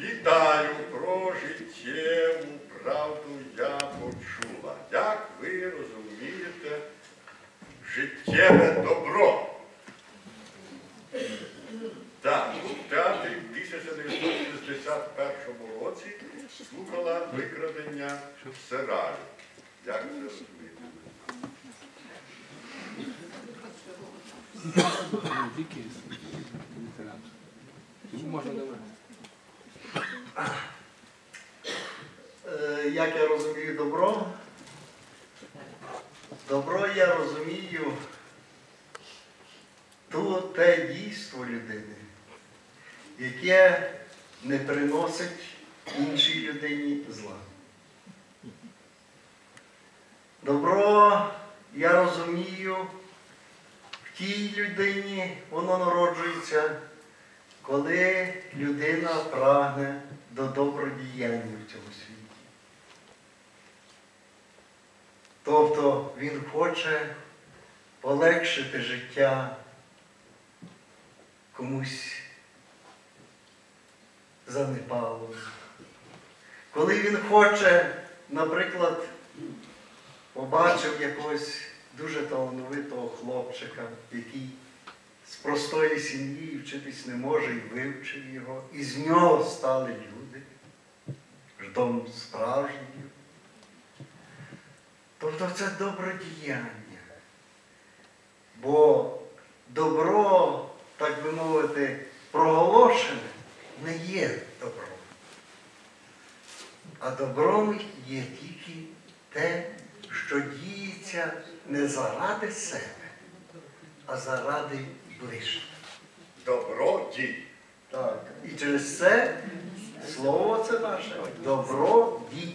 Вітаю про життєву правду я почула. Як ви розумієте, життєве добро? Так, у театрі в 1961 році слухала викрадення Сералі. Як це розумієте? Можна давати. Як я розумію добро? Добро я розумію то те дійство людини, яке не приносить іншій людині зла. Добро я розумію в тій людині, воно народжується, коли людина прагне до добродіяння в цьому світі. Тобто він хоче полегшити життя комусь занепалому. Коли він хоче, наприклад, побачив якогось дуже талановитого хлопчика, який з простої сім'ї вчитись не може і вивчив його, і з нього стали люди, ждом справжніх. Тобто це добродіяння. Бо добро, так би мовити, проголошене не є добром. А добром є тільки те, що діється не заради себе, а заради ближнього. Добро дій. Так. І через це слово це наше добро дій.